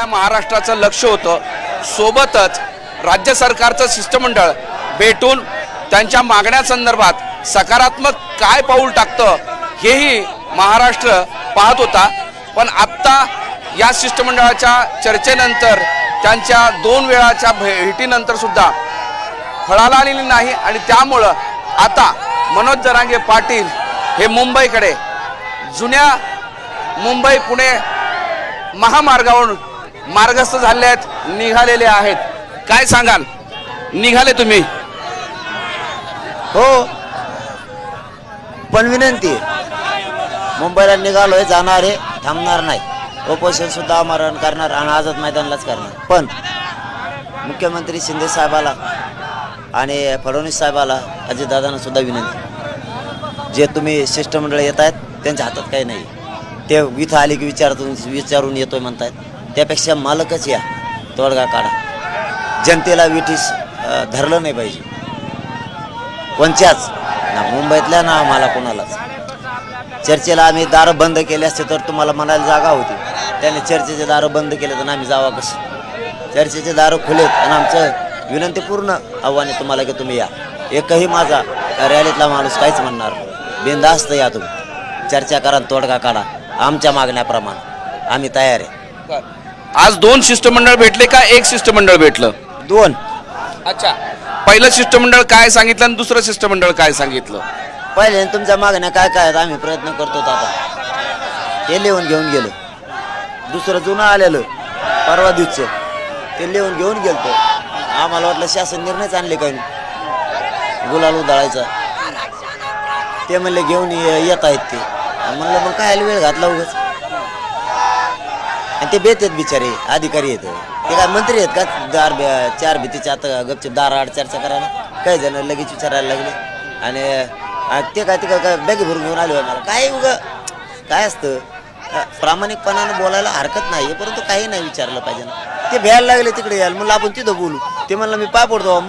सगळ्या महाराष्ट्राचं लक्ष होतं. सोबतच राज्य सरकारचं शिष्टमंडळ भेटून त्यांच्या मागण्यासंदर्भात सकारात्मक काय पाऊल टाकतं हेही महाराष्ट्र पाहत होता. पण आत्ता या शिष्टमंडळाच्या चर्चेनंतर त्यांच्या दोन वेळाच्या भेटीनंतर सुद्धा फळाला आलेली नाही आणि त्यामुळं आता मनोज जरांगे पाटील हे मुंबईकडे जुन्या मुंबई पुणे महामार्गावरून मार्गस्थ झाले आहेत निघालेले आहेत. काय सांगाल? निघाले तुम्ही. हो. पण विनंती मुंबईला निघालोय जाणार आहे थांबणार नाही. उपोषण सुद्धा आमरण करणार आणि आझाद मैदानलाच करणार. पण मुख्यमंत्री शिंदे साहेबाला आणि फडणवीस साहेबाला अजितदादांना सुद्धा विनंती. जे तुम्ही शिष्टमंडळ येत आहेत त्यांच्या हातात काही नाही. ते इथं आले की विचारतून विचारून येतोय म्हणतायत. त्यापेक्षा मालकच या तोडगा काढा. जनतेला विठीस धरलं नाही पाहिजे. कोणच्याच? ना मुंबईतल्या ना आम्हाला कोणालाच. चर्चेला आम्ही दारं बंद केले असते तर तुम्हाला म्हणायला जागा होती. त्याने चर्चेचे दारं बंद केले तर आम्ही जावा कसं? चर्चेचे दारं खुलेत आणि आमचं विनंतीपूर्ण आव्हान आहे तुम्हाला की तुम्ही या. एकही माझा रॅलीतला माणूस काहीच म्हणणार नाही. या तुम्ही. चर्चा करा आणि तोडगा काढा. आमच्या मागण्याप्रमाणे. आम्ही तयार आहे. आज दोन शिष्टमंडळ भेटले का एक शिष्टमंडळ भेटलं? दोन. अच्छा. पहिलं शिष्टमंडळ काय सांगितलं आणि दुसरं शिष्टमंडळ काय सांगितलं? पहिले तुमच्या मागण्या काय काय आहेत? आम्ही प्रयत्न करतो आता. ते लिहून घेऊन गेलो. दुसरं जुनं आलेलं. परवा दिवसचं. ते लिहून घेऊन गेलतो. आम्हाला वाटलं शासन निर्णयच आणले काही गुलाल उधळायचा. ते म्हणले घेऊन ये- येत आहेत ते. म्हणलं मग काय वेळ घातला उगाच? ते बेत आहेत बिचारे अधिकारी आहेत. ते काय मंत्री आहेत का? दार बे- चार भीतीच्या आता गपचूप दार आड चर्चा करायला. काही जण लगेच विचारायला लागले. आणि आ, ते काय ते काय- काय बॅगी भरून घेऊन आले मला काय उग काय असतं? अ, प्रामाणिकपणानं बोलायला हरकत नाही परंतु काही नाही विचारलं पाहिजे ना. ते भ्यायला लागले तिकडे यायला. म्हणलं आपण तिथं बोलू. ते म्हणलं मी पाय पडतो मग